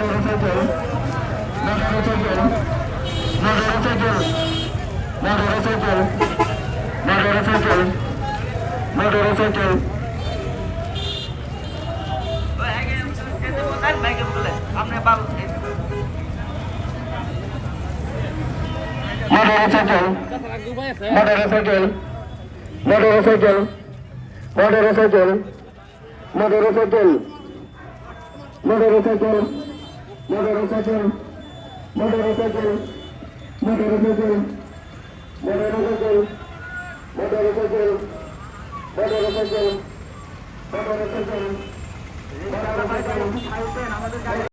নগর থেকে নগর থেকে নগর থেকে নগর থেকে নগর থেকে নগর থেকে motorcycle motorcycle motorcycle motorcycle motorcycle motorcycle motorcycle motorcycle motorcycle motorcycle motorcycle motorcycle